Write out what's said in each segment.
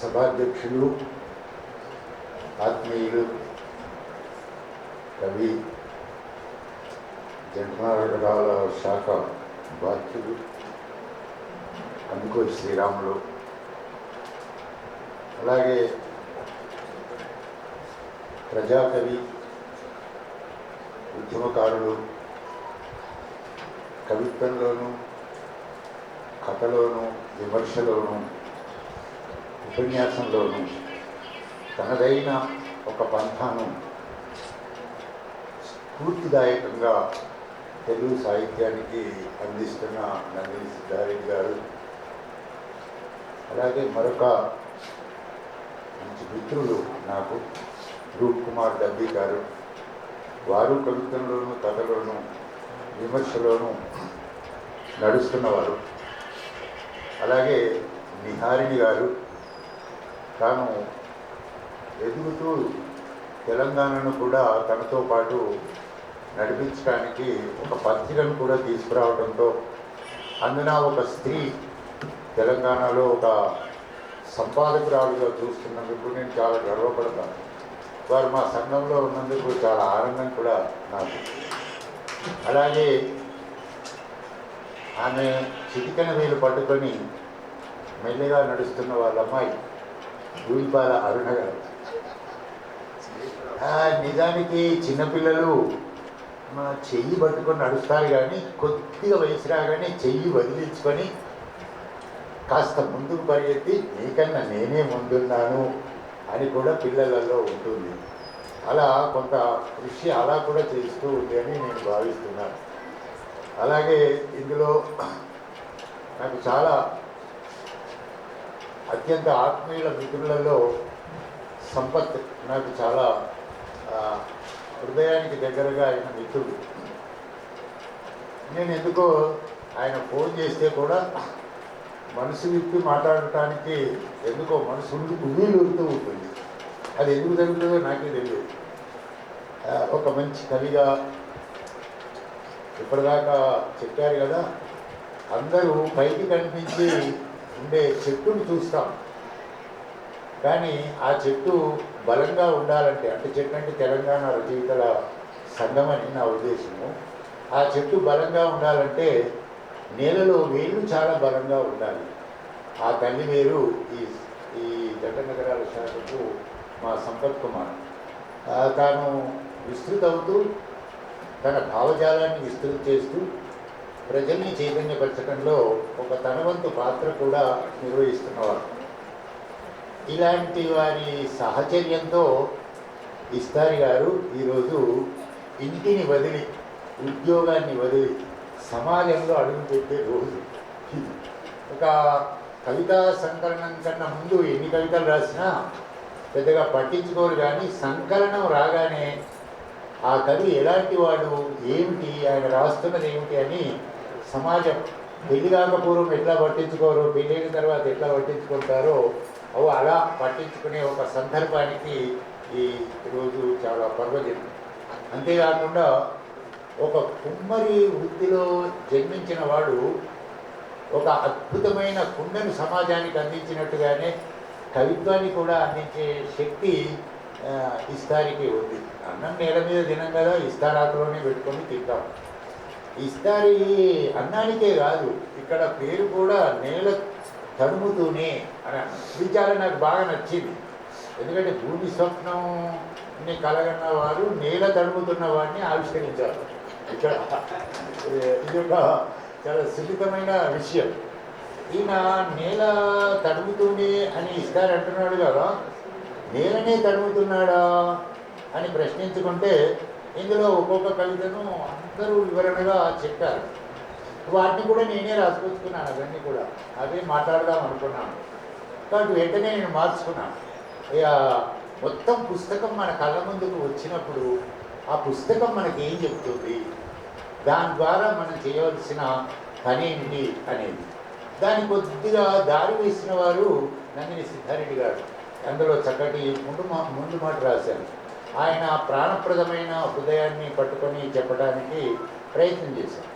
సభాధ్యక్షులు ఆత్మీయులు కవి జంటనాటకాల శాఖ బాధ్యులు అందుకో శ్రీరాములు అలాగే ప్రజాకవి ఉద్యమకారులు కవిత్వంలోనూ కథలోనూ విమర్శలోనూ ఉపన్యాసంలోనూ తనదైన ఒక పంథాను స్ఫూర్తిదాయకంగా తెలుగు సాహిత్యానికి అందిస్తున్న నందిని సిద్ధారెడ్డి గారు. అలాగే మరొక మంచి మిత్రులు నాకు రూప్ కుమార్ డబ్బీ గారు. వారు కవిత్వంలోనూ కథలోనూ విమర్శలోనూ నడుస్తున్నవారు. అలాగే నిహారిణి గారు తాను ఎదుగుతూ తెలంగాణను కూడా తనతో పాటు నడిపించడానికి ఒక పత్రికను కూడా తీసుకురావడంతో అందున ఒక స్త్రీ తెలంగాణలో ఒక సంపాదకురాలుగా చూస్తున్నందుకు నేను చాలా గర్వపడతాను. వారు మా సంఘంలో ఉన్నందుకు చాలా ఆనందం కూడా నాకు. అలాగే ఆమె చిటికన వేలు పట్టుకొని మెల్లిగా నడుస్తున్న వాళ్ళ అమ్మాయి భూమిపాల అరుణ గారు నిజానికి చిన్నపిల్లలు మా చెయ్యి పట్టుకొని నడుస్తారు కానీ కొద్దిగా వయసు రాగానే చెయ్యి వదిలించుకొని కాస్త ముందుకు పరిగెత్తి నీకన్నా నేనే ముందున్నాను అని కూడా పిల్లలలో ఉంటుంది. అలా కొంత కృషి అలా కూడా చేస్తూ ఉంది అని నేను భావిస్తున్నాను. అలాగే ఇందులో నాకు చాలా అత్యంత ఆత్మీయుల మిత్రులలో సంపత్ నాకు చాలా హృదయానికి దగ్గరగా ఆయన మిత్రుడు. నేను ఎందుకో ఆయన ఫోన్ చేస్తే కూడా మనసు విప్పి మాట్లాడటానికి ఎందుకో మనసు ఉండి ఉంటుంది. అది ఎందుకు జరుగుతుందో నాకే తెలియదు. ఒక మంచి కవిగా ఇప్పటిదాకా చెప్పారు కదా అందరూ పైకి కనిపించి ఉండే చెట్టును చూస్తాం. కానీ ఆ చెట్టు బలంగా ఉండాలంటే అంటే చెట్టు అంటే తెలంగాణ రచయితల సంఘం అని నా ఉద్దేశము. ఆ చెట్టు బలంగా ఉండాలంటే నేలలో వేళ్ళు చాలా బలంగా ఉండాలి. ఆ తల్లి వేరు ఈ ఈ జంట నగరాల శాఖకు మా సంపత్ కుమార్. తాను విస్తృత అవుతూ తన భావజాలాన్ని విస్తృతి చేస్తూ ప్రజల్ని చైతన్యపరచడంలో ఒక తనవంతు పాత్ర కూడా నిర్వహిస్తున్నవారు. ఇలాంటి వారి సహచర్యంతో ఇస్తారి గారు ఈరోజు ఇంటిని వదిలి ఉద్యోగాన్ని వదిలి సమాజంలో అడుగుపెట్టే రోజు ఒక కవితా సంకలనం కన్నా ముందు ఎన్ని కవితలు రాసినా పెద్దగా పట్టించుకోరు కానీ సంకలనం రాగానే ఆ కవి ఎలాంటి వాడు ఏమిటి ఆయన రాస్తున్నది ఏమిటి అని సమాజం పెళ్ళి కాకపోవడం ఎట్లా పట్టించుకోరు పెళ్ళైన తర్వాత ఎట్లా పట్టించుకుంటారో అవు అలా పట్టించుకునే ఒక సందర్భానికి ఈ రోజు చాలా పర్వదినం అంతేకాకుండా ఒక కుమ్మరి వృత్తిలో జన్మించిన వాడు ఒక అద్భుతమైన కుండను సమాజానికి అందించినట్టుగానే కవిత్వాన్ని కూడా అందించే శక్తి ఇస్తారికి ఉంది. అన్నం నేల మీద తినం కదా ఇస్తారాకులోనే పెట్టుకొని తింటాం. ఇస్తారి అన్నానికే కాదు ఇక్కడ పేరు కూడా నేల తడుముతూనే అని విచారం నాకు బాగా నచ్చింది. ఎందుకంటే భూమి స్వప్నంని కలగన్న వారు నేల తడుముతున్న వాడిని ఆవిష్కరించారు. ఇక్కడ ఇది ఒక చాలా సున్నితమైన విషయం. ఈయన నేల తడుముతూనే అని ఇస్తారంటున్నాడు కదా. నేలనే తడుముతున్నాడా అని ప్రశ్నించుకుంటే ఇందులో ఒక్కొక్క కవితను అందరూ వివరణగా చెప్పారు. వాటిని కూడా నేనే రాసుకొచ్చుకున్నాను అవన్నీ కూడా. అవే మాట్లాడదాం అనుకున్నాను. కాబట్టి వెంటనే నేను మార్చుకున్నాను. ఇక మొత్తం పుస్తకం మన కళ్ళ ముందుకు వచ్చినప్పుడు ఆ పుస్తకం మనకి ఏం చెప్తుంది? దాని ద్వారా మనం చేయవలసిన పని ఏంటి అనేది. దాని కొద్దిగా దారి వేసిన వారు నందిని సిద్ధారెడ్డి గారు. అందులో చక్కటి ముందు మా ముందు మాట రాశారు. ఆయన ప్రాణప్రదమైన హృదయాన్ని పట్టుకొని చెప్పడానికి ప్రయత్నం చేశాను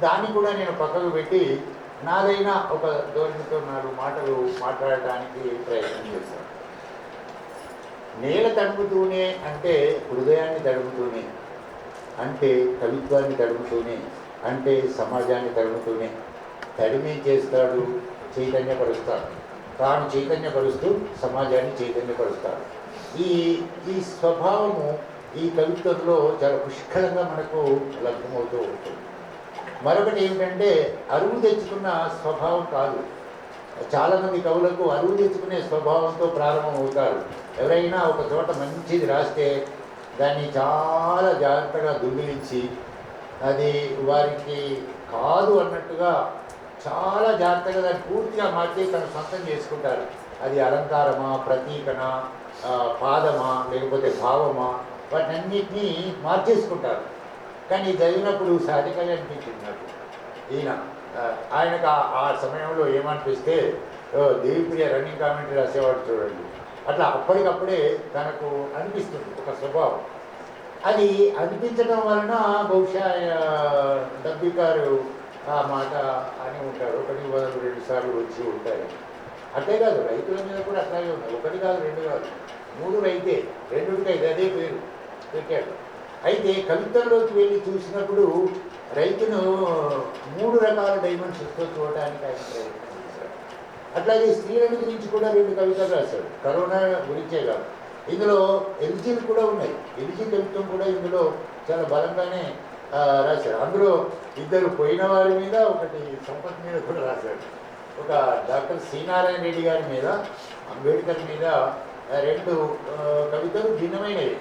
దాన్ని కూడా నేను పక్కకు పెట్టి నాదైనా ఒక ధోరణితో నాలుగు మాటలు మాట్లాడటానికి ప్రయత్నం చేస్తాను నేల తడుపుతూనే అంటే హృదయాన్ని తడుపుతూనే అంటే కవిత్వాన్ని తడుపుతూనే అంటే సమాజాన్ని తడుపుతూనే తడిమే చేస్తాడు చైతన్యపరుస్తాడు. తాను చైతన్యపరుస్తూ సమాజాన్ని చైతన్యపరుస్తాడు. ఈ ఈ స్వభావము ఈ కవిత్వంలో చాలా పుష్కలంగా మనకు లభ్యమవుతూ ఉంటుంది. మరొకటి ఏమిటంటే అరువు తెచ్చుకున్న స్వభావం కాదు. చాలామంది కవులకు అరువు తెచ్చుకునే స్వభావంతో ప్రారంభమవుతారు ఎవరైనా ఒక చోట మంచిది రాస్తే దాన్ని చాలా జాగ్రత్తగా దుమ్మిలించి అది వారికి కాదు అన్నట్టుగా చాలా జాగ్రత్తగా దాన్ని పూర్తిగా మార్చి తను సొంతం చేసుకుంటారు. అది అలంకారమా ప్రతీకనా పాదమా లేకపోతే భావమా వాటినన్నిటినీ మార్చేసుకుంటారు. కానీ చదివినప్పుడు సహజంగా అనిపించింది నాకు. ఈయన ఆయనకు ఆ- సమయంలో ఏమనిపిస్తే దేవిప్రియ రన్నింగ్ కామెంటరీ రాసేవాడు చూడండి. అట్లా అప్పటికప్పుడే తనకు అనిపిస్తుంది ఒక స్వభావం. అది అనిపించడం వలన బహుశా డబ్బికారు ఆ మాట అని ఉంటారు. ఒకటి మొదలు రెండు సార్లు వచ్చి ఉంటారు అట్లే కాదు రైతుల మీద కూడా అట్లాగే ఉన్నాయి. ఒకటి కాదు రెండు కాదు. మూడు రైతే రెండుకి ఐదు అదే పేరు పెట్టాడు. అయితే కవితల్లోకి వెళ్ళి చూసినప్పుడు రైతును మూడు రకాల డైమెన్షన్స్తో చూడడానికి ఆయన ప్రయత్నం అట్లాగే స్త్రీలను గురించి కూడా రెండు కవితలు రాశాడు. కరోనా గురించే కాదు. ఇందులో ఎల్జీలు కూడా ఉన్నాయి. ఎల్జీ కవిత్వం కూడా ఇందులో చాలా బలంగానే రాశారు అందులో ఇద్దరు పోయిన వారి మీద ఒకటి సంపత్ మీద కూడా రాశాడు. ఒక డాక్టర్ శ్రీనారాయణ రెడ్డి గారి మీద అంబేద్కర్ మీద రెండు కవితలు భిన్నమైనవి.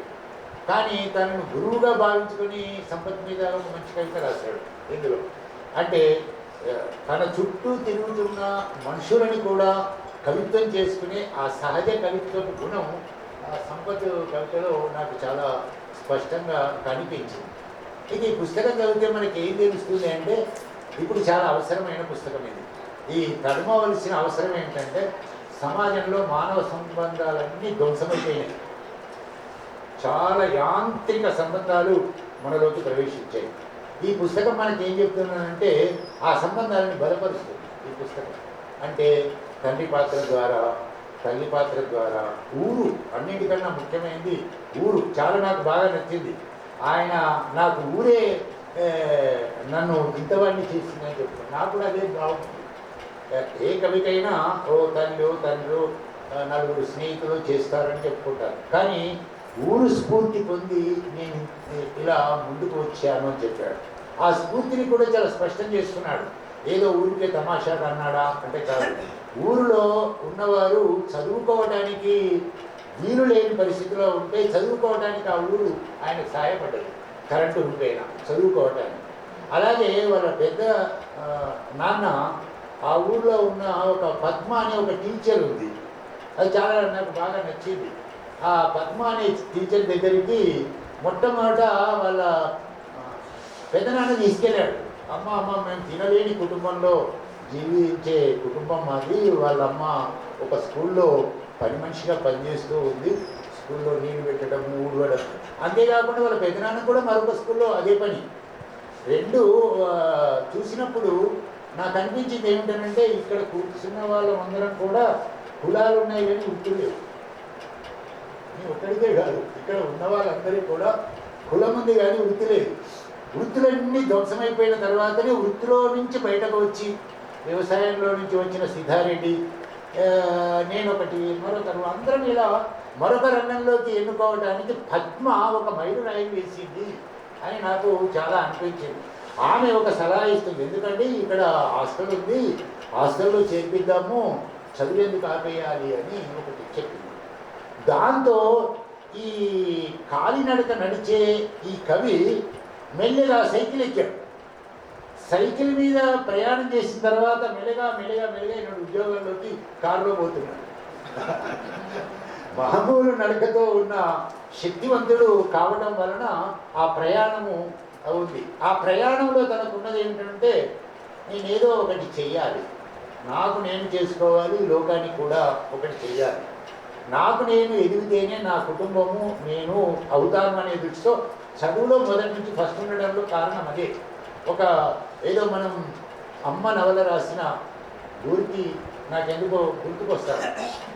కానీ తనను గురువుగా భావించుకొని సంపత్ మీద ఒక మంచి కవిత రాశాడు ఇందులో. అంటే తన చుట్టూ తిరుగుతున్న మనుషులని కూడా కవిత్వం చేసుకునే ఆ సహజ కవిత్వం గుణం ఆ సంపత్ కవితలో నాకు చాలా స్పష్టంగా కనిపించింది. ఇది పుస్తకం చదివితే మనకి ఏం తెలుస్తుంది అంటే ఇప్పుడు చాలా అవసరమైన పుస్తకం ఇది. ఈ తడుమవలసిన అవసరం ఏంటంటే సమాజంలో మానవ సంబంధాలన్నీ ధ్వంసమైపోయినాయి. చాలా యాంత్రిక సంబంధాలు మనలోకి ప్రవేశించాయి. ఈ పుస్తకం మనకి ఏం చెప్తున్నానంటే ఆ సంబంధాలను బలపరుస్తుంది ఈ పుస్తకం. అంటే తండ్రి పాత్ర ద్వారా తల్లి పాత్ర ద్వారా ఊరు అన్నిటికన్నా ముఖ్యమైనది ఊరు. చాలా నాకు బాగా నచ్చింది. ఆయన నాకు ఊరే నన్ను ఇంతవాడిని చేసిందని చెప్తాను నాకు కూడా అదే బాగుంది ఏ కవికైనా ఓ తల్లు తండ్రి నలుగురు స్నేహితులు చేస్తారని చెప్పుకుంటారు. కానీ ఊరు స్ఫూర్తి పొంది నేను ఇలా ముందుకు వచ్చాను అని చెప్పాడు. ఆ స్ఫూర్తిని కూడా చాలా స్పష్టం చేసుకున్నాడు ఏదో ఊరికే తమాషాగా అన్నాడా అంటే కాదు. ఊరిలో ఉన్నవారు చదువుకోవడానికి వీలు లేని పరిస్థితిలో ఉంటే చదువుకోవడానికి ఆ ఊరు ఆయనకు సహాయపడ్డది కరెంటు ఉంటేనా చదువుకోవటానికి. అలాగే వాళ్ళ పెద్ద నాన్న ఆ ఊళ్ళో ఉన్న ఒక పద్మ అనే ఒక టీచర్ ఉంది. అది చాలా నాకు బాగా నచ్చింది. ఆ పద్మ అనే టీచర్ దగ్గరికి మొట్టమొదట వాళ్ళ పెదనాన్న తీసుకెళ్ళాడు. అమ్మ అమ్మ మేము తినలేని కుటుంబంలో జీవించే కుటుంబం మాది. వాళ్ళ అమ్మ ఒక స్కూల్లో పని మనిషిగా పనిచేస్తూ ఉంది. స్కూల్లో నీళ్ళు పెట్టడం ఊడవడం అంతేకాకుండా వాళ్ళ పెదనాన్న కూడా మరొక స్కూల్లో అదే పని. రెండు చూసినప్పుడు నాకు అనిపించింది ఏమిటంటే ఇక్కడ కూర్చున్న వాళ్ళందరం కూడా కులాలు ఉన్నాయి కానీ వృత్తులు లేవు ఒక్కడికే కాదు ఇక్కడ ఉన్న వాళ్ళందరికీ కూడా కులం ఉంది కానీ వృత్తి లేదు. వృత్తులన్నీ ధ్వంసమైపోయిన తర్వాతనే వృత్తిలో నుంచి బయటకు వచ్చి వ్యవసాయంలో నుంచి వచ్చిన సిద్ధారెడ్డి నేనొకటి నేను ఒకటి మరొకరు అందరం ఇలా మరొక రంగంలోకి ఎన్నుకోవడానికి పద్మ ఒక మైలు రాయి వేసింది అని నాకు చాలా అనిపించింది. ఆమె ఒక సలహా ఇస్తుంది. ఎందుకంటే ఇక్కడ హాస్టల్ ఉంది. హాస్టల్లో చేర్పిద్దాము చదివేందుకు ఆపేయాలి అని ఒకటి చెప్పింది. దాంతో ఈ కాలినడక నడిచే ఈ కవి మెల్లగా సైకిల్ ఎక్కాడు. సైకిల్ మీద ప్రయాణం చేసిన తర్వాత మెల్లగా మెల్లగా మెల్లగా ఈయన ఉద్యోగంలోకి కారులో పోతున్నాడు. మామూలు నడకతో ఉన్న శక్తివంతుడు కావడం వలన ఆ ప్రయాణము ఉంది ఆ ప్రయాణంలో తనకున్నది ఏమిటంటే నేనేదో ఒకటి చెయ్యాలి. నాకు నేను చేసుకోవాలి లోకానికి కూడా ఒకటి చెయ్యాలి. నాకు నేను ఎదిగితేనే నా కుటుంబము నేను అవుతాను అనే దృష్టితో చదువులో మొదటి నుంచి ఫస్ట్ ఉండడంలో కారణం అదే. ఒక ఏదో మనం అమ్మ నవల రాసిన ఊరికి నాకెందుకో గుర్తుకొస్తారు.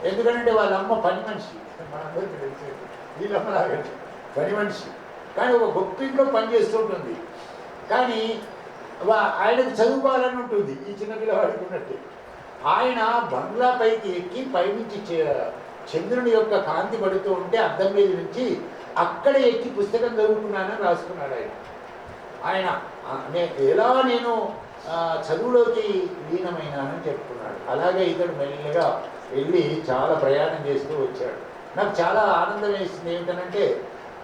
ఎందుకంటే వాళ్ళ అమ్మ పని మనిషి. మనందరికీ తెలిసేది. వీళ్ళమ్మ లాగండి పని మనిషి. కానీ ఒక గొప్ప ఇంట్లో పనిచేస్తుంటుంది కానీ ఆయనకు చదువుకోవాలని ఉంటుంది. ఈ చిన్న పిల్లవాడికి ఆయన బంగ్లా పైకి ఎక్కి పైనుంచి చంద్రుని యొక్క కాంతి పడుతూ ఉంటే అద్దం మీద నుంచి అక్కడ ఎక్కి పుస్తకం చదువుకున్నానని రాసుకున్నాడు ఆయన. ఆయన ఎలా నేను చదువులోకి లీనమైనానని చెప్పుకున్నాడు. అలాగే ఇతడు మెల్లగా వెళ్ళి చాలా ప్రయాణం చేస్తూ వచ్చాడు. నాకు చాలా ఆనందం వేసింది ఏమిటనంటే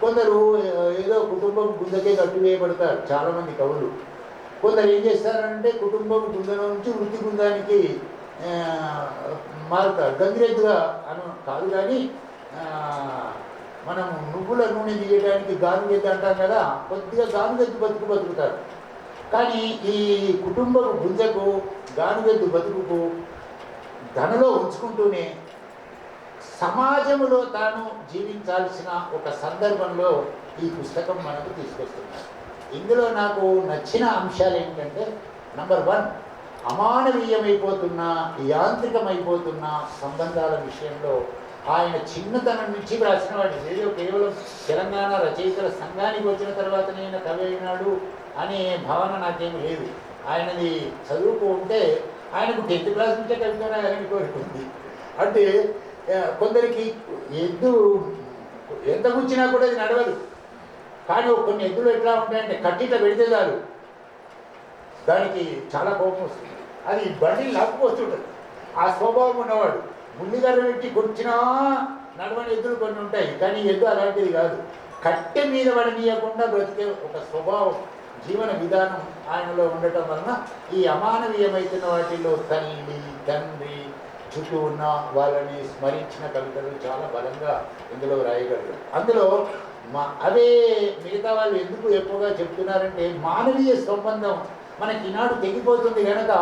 కొందరు ఏదో కుటుంబం గుందకే కట్టివేయబడతారు చాలామంది కవులు. కొందరు ఏం చేస్తారంటే కుటుంబం గుందలో నుంచి వృత్తి బృందానికి మారుతారు. గంగిరెద్దుగా అను కాదు కానీ మనం నువ్వుల నూనె తీయడానికి గానుగెద్దు అంటాం కదా కొద్దిగా గానుగెద్దు బతుకు బతుకుతారు. కానీ ఈ కుటుంబం గుంజకు గానుగెద్దు బతుకుకు ధనలో ఉంచుకుంటూనే సమాజంలో తాను జీవించాల్సిన ఒక సందర్భంలో ఈ పుస్తకం మనకు తీసుకొస్తున్నారు ఇందులో నాకు నచ్చిన అంశాలు ఏంటంటే నంబర్ వన్ అమానవీయమైపోతున్న యాంత్రికమైపోతున్న సంబంధాల విషయంలో ఆయన చిన్నతనం నుంచి రాసిన వాడు ఏదో కేవలం తెలంగాణ రచయితల సంఘానికి వచ్చిన తర్వాత ఆయన కవి అయినాడు అనే భావన నాకేం లేదు. ఆయనది చదువుకు ఉంటే ఆయనకు టెన్త్ క్లాస్ నుంచే కవిత రాయాలని కోరుకుంది. అంటే కొందరికి ఎద్దు ఎంత కూర్చినా కూడా అది నడవదు. కానీ కొన్ని ఎద్దులు ఎట్లా ఉంటాయంటే కట్టిట పెడితే చాలు. దానికి చాలా కోపం వస్తుంది. అది బండి లాక్కుపోతుంటుంది ఆ స్వభావం ఉన్నవాడు ముల్లిగారు పెట్టి కూర్చున్నా నడవని ఎద్దులు కొన్ని ఉంటాయి కానీ ఎద్దు అలాంటిది కాదు. కట్టె మీద పడనీయకుండా బ్రతికే ఒక స్వభావం జీవన విధానం ఆయనలో ఉండటం వలన ఈ అమానవీయమైతున్న వాటిలో తల్లి తండ్రి చుట్టూ ఉన్న వాళ్ళని స్మరించిన కవితలు చాలా బలంగా ఇందులో వ్రాయగలరు. అందులో మా అదే మిగతా వాళ్ళు ఎందుకు ఎక్కువగా చెప్తున్నారంటే మానవీయ సంబంధం మనకి ఈనాడు తెగిపోతుంది కనుక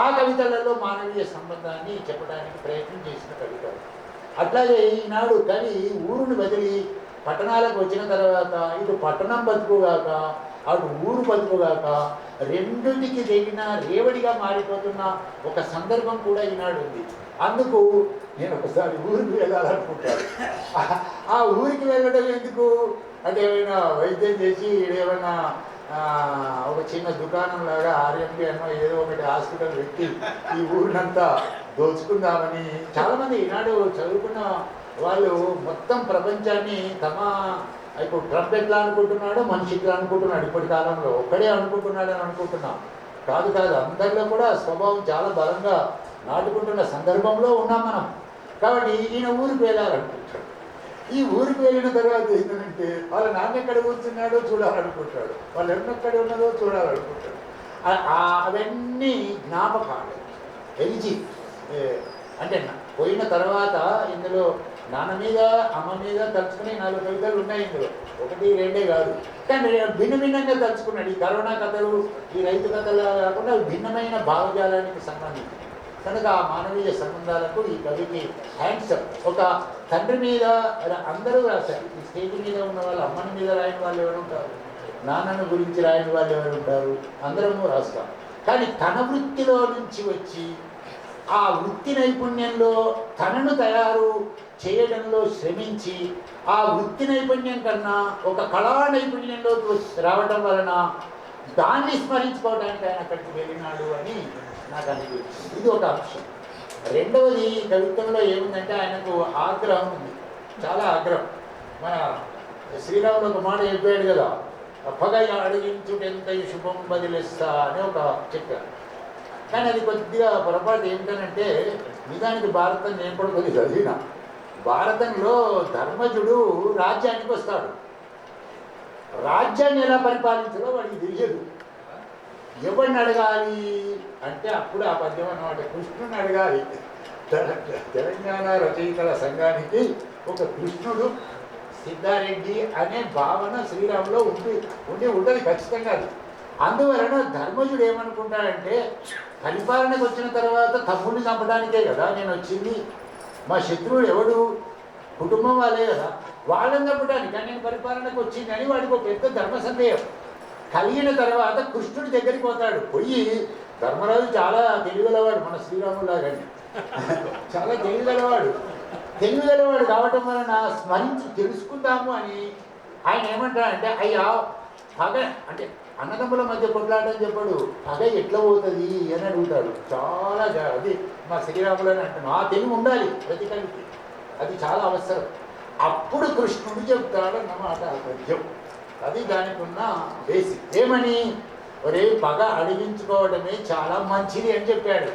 ఆ కవితలలో మానవీయ సంబంధాన్ని చెప్పడానికి ప్రయత్నం చేసిన కవితలు. అట్లాగే ఈనాడు కవి ఊరుని వదిలి పట్టణాలకు వచ్చిన తర్వాత ఇటు పట్టణం బతుకుగాక అటు ఊరు బతుకుగాక రెండుటికి తెగిన రేవడిగా మారిపోతున్న ఒక సందర్భం కూడా ఈనాడు ఉంది అందుకు నేను ఒకసారి ఊరికి వెళ్ళాలనుకుంటాను. ఆ- ఊరికి వెళ్ళడం ఎందుకు? అంటే ఏమైనా వైద్యం చేసి ఏమైనా ఒక చిన్న దుకాణం లాగా ఆర్ఎంపీ అన్న ఏదో ఒకటి హాస్పిటల్ పెట్టి ఈ ఊరినంతా దోచుకుందామని చాలామంది ఈనాడు చదువుకున్న వాళ్ళు మొత్తం ప్రపంచాన్ని తమ ఇప్పుడు ట్రంప్ ఎట్లా అనుకుంటున్నాడో మనిషి ఇట్లా అనుకుంటున్నాడు? ఇప్పటి కాలంలో ఒక్కడే అనుకుంటున్నాడని అనుకుంటున్నాం. కాదు కాదు అందరిలో కూడా స్వభావం చాలా బలంగా నాటుకుంటున్న సందర్భంలో ఉన్నాం మనం. కాబట్టి ఈయన ఊరికి వెళ్ళాలనుకుంటాడు. ఈ ఊరికి వెళ్ళిన తర్వాత ఏంటంటే వాళ్ళ నాన్న ఎక్కడ కూర్చున్నాడో చూడాలనుకుంటాడు. వాళ్ళు ఎన్నెక్కడ ఉన్నదో చూడాలనుకుంటాడు. అవన్నీ జ్ఞాపకాలు. ఎలిజి అంటే పోయిన తర్వాత ఇందులో నాన్న మీద అమ్మ మీద తలుచుకునే నాలుగు కవితలు ఉన్నాయి ఇందులో. ఒకటి రెండే కాదు. కానీ భిన్న భిన్నంగా తలుచుకున్నాడు. ఈ కరోనా కథలు ఈ రైతు కథలు కాకుండా భిన్నమైన భావజాలానికి సంబంధించి కనుక ఆ మానవీయ సంబంధాలకు ఈ కవికి హ్యాండ్సప్ ఒక తండ్రి మీద అందరూ రాశారు. ఈ స్టేజ్ మీద ఉన్న వాళ్ళు అమ్మని మీద రాయని వాళ్ళు ఎవరు ఉంటారు? నాన్నను గురించి రాయని వాళ్ళు ఎవరు ఉంటారు? అందరము రాస్తాం కానీ తన వృత్తిలో నుంచి వచ్చి ఆ వృత్తి నైపుణ్యంలో తనను తయారు చేయడంలో శ్రమించి ఆ వృత్తి నైపుణ్యం కన్నా ఒక కళా నైపుణ్యంలోకి రావడం వలన దాన్ని స్మరించుకోవడానికి ఆయన అక్కడికి వెళ్ళినాడు అని నాకు అనిపించింది ఇది ఒక అంశం. రెండవది కవిత్వంలో ఏముందంటే ఆయనకు ఆగ్రహం ఉంది. చాలా ఆగ్రహం. మన శ్రీరాముడు ఒక మాట చెప్పాడు కదా పగ అడిగించుటెంత శుభం బదిలిస్తా అని ఒక చెప్పారు కానీ అది కొద్దిగా పొరపాటు ఏమిటనంటే నిజానికి భారతం నేను కూడా కొద్ది చదివిన. భారతంలో ధర్మజుడు రాజ్యానికి వస్తాడు. రాజ్యాన్ని ఎలా పరిపాలించాలో వాడికి తెలియదు. ఎవరిని అడగాలి? అంటే అప్పుడు ఆ పద్యం అన్నమాట. కృష్ణుని అడగాలి. తెలంగాణ రచయితల సంఘానికి ఒక కృష్ణుడు సిద్ధారెడ్డి అనే భావన శ్రీరాములో ఉండి ఉండి ఉండదు ఖచ్చితంగా అది. అందువలన ధర్మజుడు ఏమనుకుంటాడంటే పరిపాలనకు వచ్చిన తర్వాత తమ్ముడిని చంపడానికే కదా నేను వచ్చింది. మా శత్రువుడు ఎవడు? కుటుంబం వాళ్ళే కదా. వాళ్ళని చంపడానికి కానీ నేను పరిపాలనకు వచ్చిందని వాడికి ఒక పెద్ద ధర్మ సందేహం. కలిగిన తర్వాత కృష్ణుడి దగ్గరికి పోతాడు. పోయి ధర్మరాజు చాలా తెలివిగలవాడు మన శ్రీరాములాగానే. చాలా తెలివిగలవాడు. తెలివిగలవాడు కావటం వలన స్మరించి తెలుసుకుందాము అని ఆయన ఏమంటాడంటే అయ్యా పగ అంటే అన్నదమ్ముల మధ్య కొట్లాడని చెప్పాడు పగ ఎట్లా పోతుంది? అని అడుగుతాడు. చాలా అది మా శ్రీరాములు అని అంటాను ఆ తెలివి ఉండాలి ప్రతి కలిపి అది చాలా అవసరం. అప్పుడు కృష్ణుడు చెప్తాడన్నమాట పద్యం అది దానికి ఉన్న బేసిక్ ఏమని? ఒరే పగ అడిగించుకోవడమే చాలా మంచిది అని చెప్పాడు.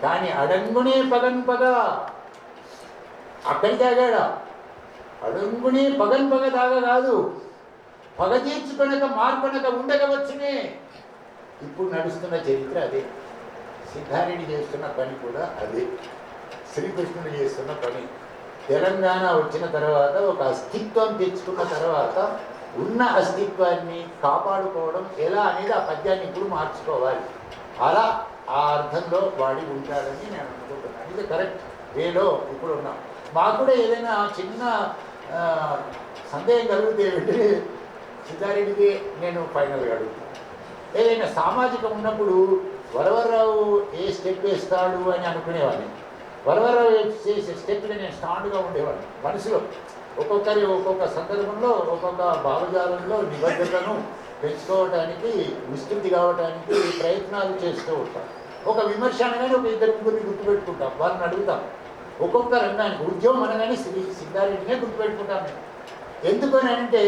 కానీ అడంగునే పగన్ పగ. అక్కడి తాగాడా అడంగునే పగన్ పగ తాగ కాదు. పగ తీర్చుకొనక మార్కొనక ఉండకవచ్చునే. ఇప్పుడు నడుస్తున్న చరిత్ర అదే. సిద్ధారెడ్డి చేస్తున్న పని కూడా అదే. శ్రీకృష్ణుడు చేస్తున్న పని. తెలంగాణ వచ్చిన తర్వాత ఒక అస్తిత్వం తెచ్చుకున్న తర్వాత ఉన్న అస్తిత్వాన్ని కాపాడుకోవడం ఎలా అనేది ఆ పద్యాన్ని ఇప్పుడు మార్చుకోవాలి. అలా ఆ అర్థంలో వాడి ఉంటాడని నేను అనుకుంటున్నాను. ఇది కరెక్ట్ వేలో ఇప్పుడు ఉన్నాం. మాకు కూడా ఏదైనా చిన్న సందేహం కలిగితే వెంటనే సిద్ధారెడ్డికి నేను ఫైనల్గా అడుగుతాను ఏదైనా సామాజికం ఉన్నప్పుడు వరవరరావు ఏ స్టెప్ వేస్తాడు అని అనుకునేవాడిని. వరవరరావు చేసే స్టెప్ని నేను స్టాండ్గా ఉండేవాడిని. మనసులో ఒక్కొక్కరి ఒక్కొక్క సందర్భంలో ఒక్కొక్క భావజాలంలో నిబద్ధతను పెంచుకోవటానికి విస్తృతి కావటానికి ప్రయత్నాలు చేస్తూ ఉంటాం ఒక విమర్శ అనగానే ఒక ఇద్దరు ముగ్గురిని గుర్తుపెట్టుకుంటాం వారిని అడుగుతాం ఒక్కొక్క రంగానికి ఉద్యోగం అనగానే శ్రీ సిద్ధారెడ్డినే గుర్తుపెట్టుకుంటాం నేను ఎందుకని అంటే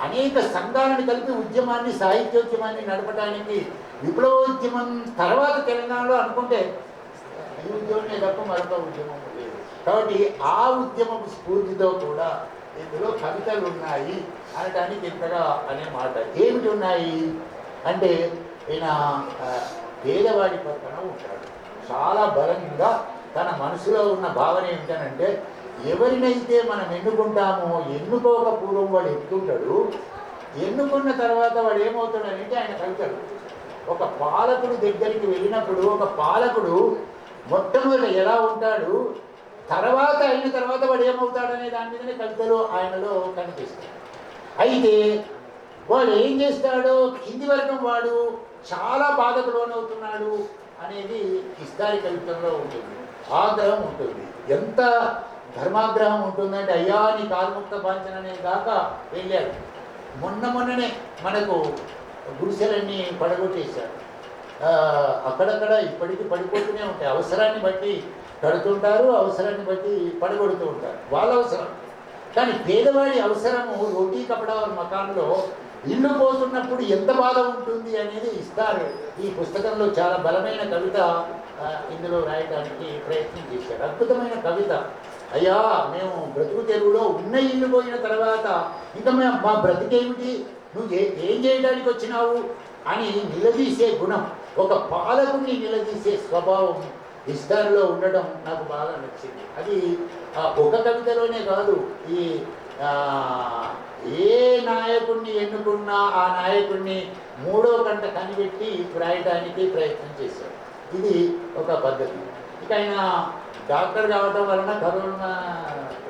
అనేక సంఘాలను కలిపి ఉద్యమాన్ని సాహిత్యోద్యమాన్ని నడపడానికి విప్లవోద్యమం తర్వాత తెలంగాణలో అనుకుంటే ఈ ఉద్యమమే తప్ప మరొక ఉద్యమం కాబట్టి ఆ ఉద్యమం స్ఫూర్తితో కూడా ఇందులో కవితలు ఉన్నాయి అనటానికి ఇంతగా అనే మాట ఏమిటి ఉన్నాయి? అంటే ఈయన పేదవాడి పక్కన ఉంటాడు. చాలా బలంగా తన మనసులో ఉన్న భావన ఏమిటనంటే ఎవరినైతే మనం ఎన్నుకుంటామో ఎన్నుకోక పూర్వం వాడు ఎత్తుకుంటాడు. ఎన్నుకున్న తర్వాత వాడు ఏమవుతాడనంటే ఆయన కవితలు. ఒక పాలకుడు దగ్గరికి వెళ్ళినప్పుడు ఒక పాలకుడు మొట్టమొదట ఎలా ఉంటాడు? తర్వాత అయిన తర్వాత వాడు ఏమవుతాడనే దాని మీదనే కవితలు ఆయనలో కనిపిస్తాయి అయితే వాడు ఏం చేస్తాడో కింది వర్గం వాడు చాలా బాధకు లోనవుతున్నాడు అనేది ఇస్తారి కవిత్వంలో ఉంటుంది. ఆగ్రహం ఉంటుంది. ఎంత ధర్మాగ్రహం ఉంటుందంటే అయ్యా నీ కాల్ముక్త బాంచన అనే దాకా వెళ్ళాడు. మొన్న మొన్ననే మనకు గుడిసెలన్నీ పడగొట్టేశారు. అక్కడక్కడ ఇప్పటికీ పడిపోతూనే ఉంటాయి. అవసరాన్ని బట్టి కడుతుంటారు అవసరాన్ని బట్టి పడగొడుతూ ఉంటారు. వాళ్ళ అవసరం. కానీ పేదవాడి అవసరము రోటీ కపడా మకాన్లో ఇల్లు పోతున్నప్పుడు ఎంత బాధ ఉంటుంది అనేది ఇస్తారు. ఈ పుస్తకంలో చాలా బలమైన కవిత ఇందులో రాయడానికి ప్రయత్నం చేశారు అద్భుతమైన కవిత. అయ్యా మేము బ్రతుకు తెరువులో ఉన్న ఇల్లు పోయిన తర్వాత ఇంకా మేము మా బ్రతికేమిటి? నువ్వు ఏ ఏం చేయడానికి వచ్చినావు? అని నిలదీసే గుణం. ఒక పాలకుని నిలదీసే స్వభావం విస్తారలో ఉండడం నాకు బాగా నచ్చింది. అది ఆ, ఒక కవితలోనే కాదు ఈ ఏ నాయకుడిని ఎన్నుకున్నా ఆ నాయకుడిని మూడో కంట కనిపెట్టి రాయటానికి ప్రయత్నం చేశారు ఇది ఒక పద్ధతి. ఇక ఆయన డాక్టర్ కావడం వలన కరోనా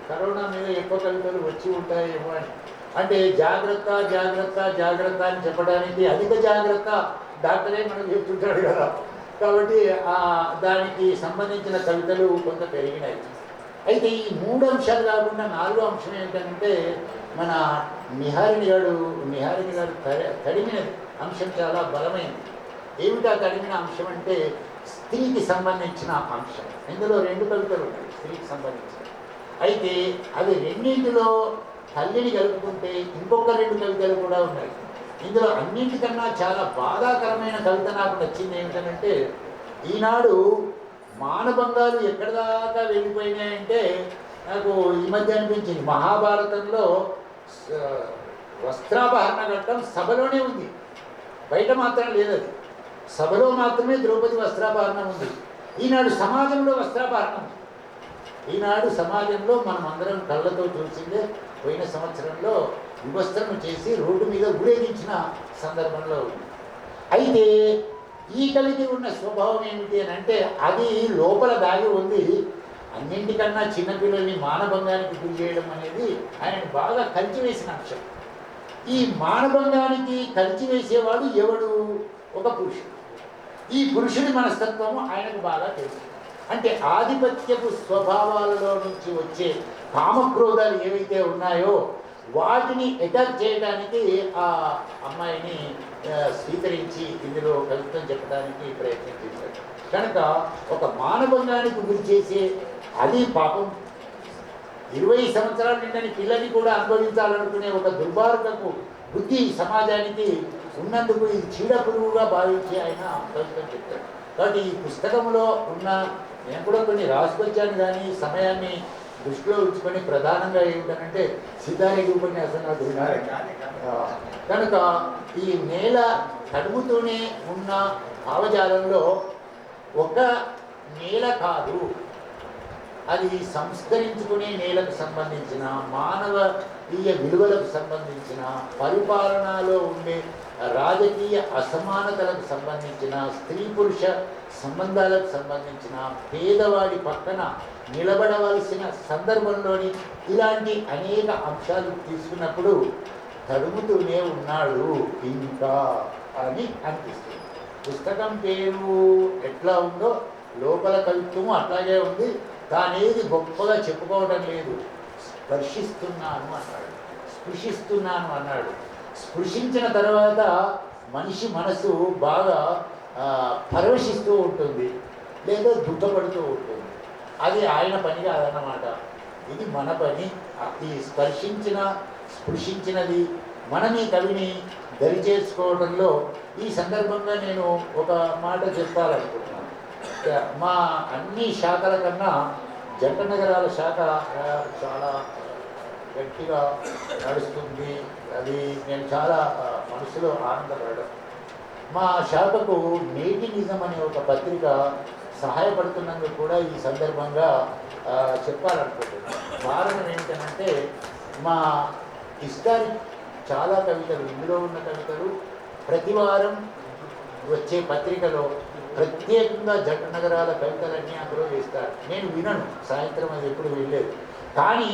కరోనా మీద ఎక్కువ కవితలు వచ్చి ఉంటాయేమో అని. అంటే జాగ్రత్త జాగ్రత్త జాగ్రత్త అని చెప్పడానికి అధిక జాగ్రత్త డాక్టరే మనకు చెప్తుంటాడు కదా. కాబట్టి దానికి సంబంధించిన కవితలు కొంత పెరిగినాయి. అయితే ఈ మూడు అంశాలు కాకుండా నాలుగో అంశం ఏంటంటే మన నిహారిణి గారు నిహారిణి గారు తడి- తడిమిన అంశం చాలా బలమైనది ఏమిటా తడిమిన అంశం అంటే స్త్రీకి సంబంధించిన అంశం. ఇందులో రెండు కవితలు ఉన్నాయి స్త్రీకి సంబంధించిన. అయితే అవి రెండింటిలో తల్లిని కలుపుకుంటే ఇంకొక రెండు కవితలు కూడా ఉన్నాయి. ఇందులో అన్నింటికన్నా చాలా బాధాకరమైన కవిత నాకు నచ్చింది ఏమిటంటే ఈనాడు మానబంగాలు ఎక్కడ దాకా వెళ్ళిపోయినాయంటే నాకు ఈ మధ్య అనిపించింది. మహాభారతంలో వస్త్రాపహరణ ఘట్టం సభలోనే ఉంది. బయట మాత్రం లేదు అది సభలో మాత్రమే ద్రౌపది వస్త్రాపహరణం ఉంది. ఈనాడు సమాజంలో వస్త్రాపహరణం ఉంది. ఈనాడు సమాజంలో మనం అందరం కళ్ళతో చూసిందే పోయిన సంవత్సరంలో వివస్త్రము చేసి రోడ్డు మీద ఊరేగించిన సందర్భంలో ఉంది. అయితే ఈ కలిగి ఉన్న స్వభావం ఏమిటి అని అంటే అది లోపల దాగి ఉంది. అన్నింటికన్నా చిన్నపిల్లల్ని మానభంగానికి గురి చేయడం అనేది ఆయన బాగా కలిచివేసిన అంశం. ఈ మానభంగానికి కలిచివేసేవాడు ఎవడు? ఒక పురుషుడు. ఈ పురుషుడి మనస్తత్వము ఆయనకు బాగా తెలుసు. అంటే ఆధిపత్యపు స్వభావాలలో నుంచి వచ్చే కామక్రోధాలు ఏవైతే ఉన్నాయో వాటిని అటాక్ చేయడానికి ఆ అమ్మాయిని స్వీకరించి ఇందులో కలుపుతం చెప్పడానికి ప్రయత్నం చేశాడు. కనుక ఒక మానభంగానికి గురి చేసే అది పాపం. ఇరవై సంవత్సరాల నిండని పిల్లని కూడా అనుభవించాలనుకునే ఒక దుర్మార్గపు బుద్ధి సమాజానికి ఉన్నందుకు ఇది చీడ పురుగుగా భావించి ఆయన కలుపుతం చెప్తాడు. కాబట్టి ఈ పుస్తకంలో ఉన్న నేను కూడా కొన్ని రాసుకొచ్చాను కానీ సమయాన్ని దృష్టిలో ఉంచుకొని ప్రధానంగా ఏమిటంటే సీతారెడ్డి ఉపన్యాసం నాకు విన్నారు కనుక ఈ నేల కడుగుతూనే ఉన్న భావజాలంలో ఒక నేల కాదు. అది సంస్కరించుకునే నేలకు సంబంధించిన మానవ రాజకీయ విలువలకు సంబంధించిన పరిపాలనలో ఉండే రాజకీయ అసమానతలకు సంబంధించిన స్త్రీ పురుష సంబంధాలకు సంబంధించిన పేదవాడి పక్కన నిలబడవలసిన సందర్భంలోని ఇలాంటి అనేక అంశాలు తీసుకున్నప్పుడు తడుముతూనే ఉన్నాడు ఇంకా అని అనిపిస్తుంది. పుస్తకం పేరు ఎట్లా ఉందో లోపల కవిత్వము అట్లాగే ఉంది. తానేది గొప్పగా చెప్పుకోవడం లేదు. స్పర్శిస్తున్నాను అన్నాడు. స్పృశిస్తున్నాను అన్నాడు. స్పృశించిన తర్వాత మనిషి మనసు బాగా పరవశిస్తూ ఉంటుంది లేదా దుఃఖపడుతూ ఉంటుంది. అది ఆయన పని కాదన్నమాట. ఇది మన పని. ఈ స్పర్శించిన స్పృశించినది మనం ఈ కవిని దరిచేసుకోవడంలో ఈ సందర్భంగా నేను ఒక మాట చెప్పాలనుకుంటున్నాను. మా అన్ని శాఖల కన్నా జంట నగరాల శాఖ చాలా గట్టిగా నడుస్తుంది. అది నేను చాలా మనసులో ఆనందపడడం. మా శాఖకు నేటి నిజం అనే ఒక పత్రిక సహాయపడుతున్నందుకు కూడా ఈ సందర్భంగా చెప్పాలనుకుంటున్నాను. కారణం ఏంటంటే మా హిస్టారిక్ చాలా కవితలు ఇందులో ఉన్న కవితలు ప్రతి వారం వచ్చే పత్రికలో ప్రత్యేకంగా జంట నగరాల కవితలన్నీ అందులో వేస్తారు. నేను వినను సాయంత్రం అది ఎప్పుడు వెళ్ళలేదు కానీ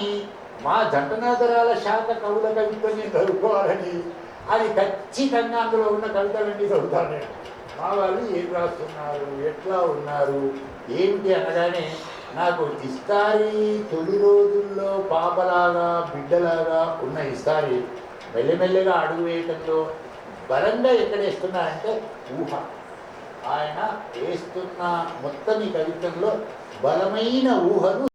మా జంట నగరాల శాఖ కవుల కవిత్వం నేను చదువుకోవాలని అది ఖచ్చితంగా అందులో ఉన్న కవితలన్నీ చదువుతాను నేను. మా వాళ్ళు ఏం రాస్తున్నారు? ఎట్లా ఉన్నారు? ఏమిటి అనగానే నాకు ఇస్తారి తొలి రోజుల్లో పాపలాగా బిడ్డలాగా ఉన్న ఇస్తారి మెల్లమెల్లగా అడుగు వేయటంలో బలంగా ఎక్కడ వేస్తున్నారంటే ఊహ. ఆయన వేస్తున్న మొత్తం ఈ కవిత్వంలో బలమైన ఊహను